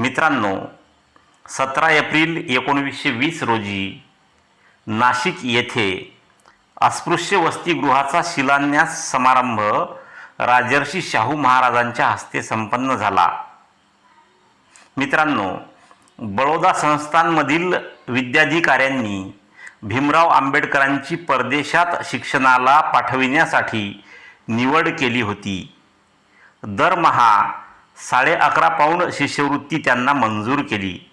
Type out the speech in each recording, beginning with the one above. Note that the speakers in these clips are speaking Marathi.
मित्रांनो सतरा एप्रिल एकोणवीसशे वीस रोजी नाशिक येथे अस्पृश्य वसतिगृहाचा शिलान्यास समारंभ राजर्षी शाहू महाराजांच्या हस्ते संपन्न झाला. मित्रांनो बडोदा संस्थांमधील विद्याधिकाऱ्यांनी भीमराव आंबेडकरांची परदेशात शिक्षणाला पाठविण्यासाठी निवड केली होती. दरमहा साडे अकरा पाऊंड शिष्यवृत्ती त्यांना मंजूर केली.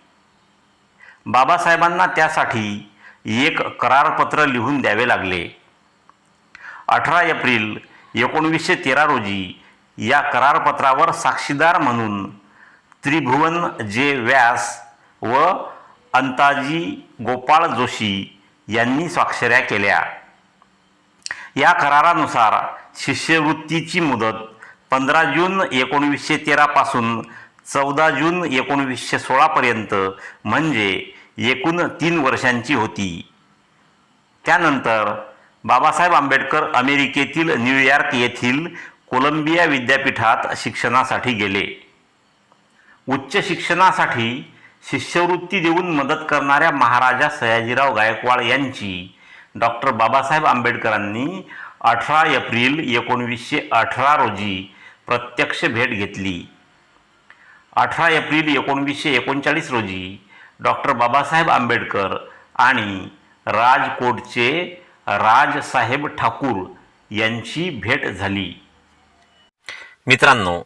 बाबासाहेबांना त्यासाठी एक करारपत्र लिहून द्यावे लागले. अठरा एप्रिल एकोणवीसशे तेरा रोजी या करारपत्रावर साक्षीदार म्हणून त्रिभुवन जे व्यास व अंताजी गोपाळ जोशी यांनी स्वाक्षऱ्या केल्या. या करारानुसार शिष्यवृत्तीची मुदत पंधरा जून एकोणवीसशे तेरापासून चौदा जून एकोणवीसशे सोळापर्यंत म्हणजे एकूण तीन वर्षांची होती. त्यानंतर बाबासाहेब आंबेडकर अमेरिकेतील न्यूयॉर्क येथील कोलंबिया विद्यापीठात शिक्षणासाठी गेले. उच्च शिक्षणासाठी शिष्यवृत्ती देऊन मदत करणाऱ्या महाराजा सयाजीराव गायकवाड यांची डॉक्टर बाबासाहेब आंबेडकरांनी अठरा एप्रिल एकोणवीसशे अठरा रोजी प्रत्यक्ष भेट घेतली. अठरा एप्रिल एकोणवीसशे एकोणचाळीस रोजी डॉक्टर बाबासाहेब आंबेडकर आणि राजकोटचे राजसाहेब ठाकूर यांची भेट झाली. मित्रांनो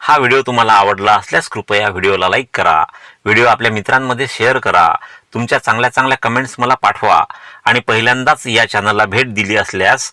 हा व्हिडिओ तुम्हाला आवडला असल्यास कृपया व्हिडिओला लाईक करा. व्हिडिओ आपल्या मित्रांमध्ये शेअर करा. तुमच्या चांगल्या चांगल्या कमेंट्स मला पाठवा. आणि पहिल्यांदाच या चॅनलला भेट दिली असल्यास